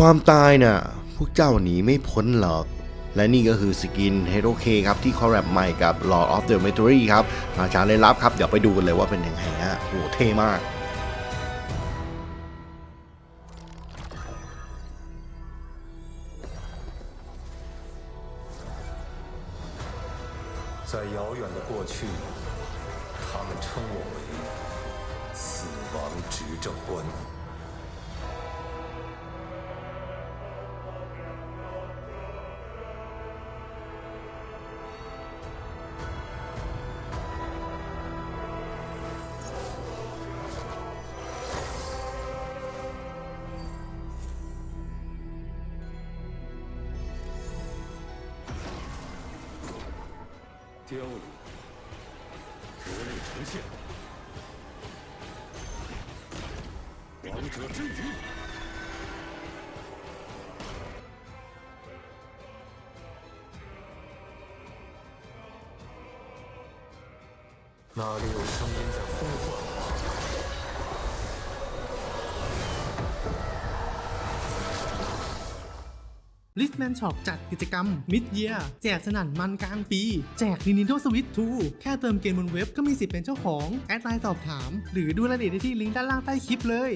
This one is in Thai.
ความตายน่ะ พวกเจ้าหนีไม่พ้นหรอก และนี่ก็คือสกิน Hero K ครับ ที่คอลแลบใหม่กับ Lord of the Mystery ครับราชาเลยนลับครับ เดี๋ยวไปดูกันเลยว่าเป็นยังไงฮะโหเท่มาก 在遥远的过去，他们称我为死亡执政官。 凋零，革命呈现，王者之语。哪里有声音在呼唤 ลิสแมนช็อปจัดกิจกรรมมิดเยียแจกสนั่นมันกลางปี แจก Nintendo Switch 2 แค่เติมเกมบนเว็บก็มีสิทธิ์เป็นเจ้าของ แอดไลน์สอบถาม หรือดูรายละเอียดได้ที่ลิงก์ด้านล่างใต้คลิปเลย